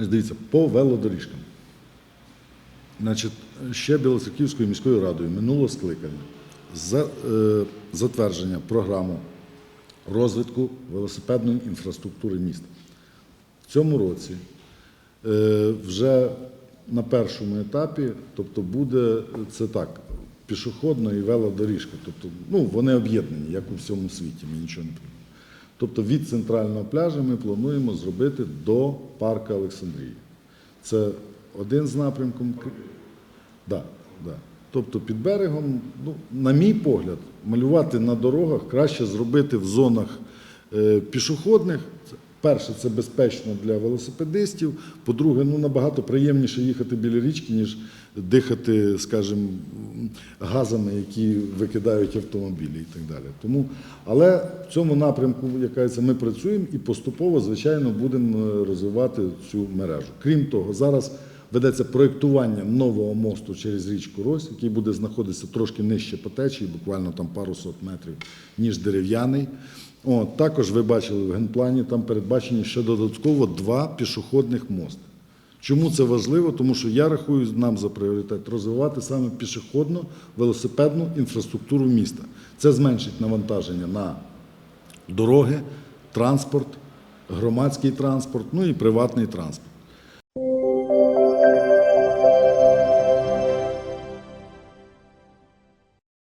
Значить, дивіться, по велодоріжкам. Значить, ще Білоцерківською міською радою минулого скликання за, е, затвердження програму розвитку велосипедної інфраструктури міста. В цьому році е, вже на першому етапі, тобто буде це так, пішохідна і велодоріжка. Тобто, ну, вони об'єднані, як у всьому світі, ми нічого не придумали. Тобто від центрального пляжу ми плануємо зробити до парка Олександрії. Це один з напрямків. Да, да. Тобто під берегом, ну, на мій погляд, малювати на дорогах краще зробити в зонах е, пішохідних. Перше, це безпечно для велосипедистів. По-друге, ну набагато приємніше їхати біля річки, ніж дихати, скажімо, газами, які викидають автомобілі і так далі. Тому, але в цьому напрямку, як кажеться, ми працюємо і поступово, звичайно, будемо е, розвивати цю мережу. Крім того, зараз ведеться проєктування нового мосту через річку Рось, який буде знаходитися трошки нижче по течії, буквально там пару сот метрів, ніж дерев'яний. Також ви бачили в генплані, там передбачені ще додатково два пішохідних мости. Чому це важливо? Тому що я рахую нам за пріоритет розвивати саме пішохідну велосипедну інфраструктуру міста. Це зменшить навантаження на дороги, транспорт, громадський транспорт, ну і приватний транспорт.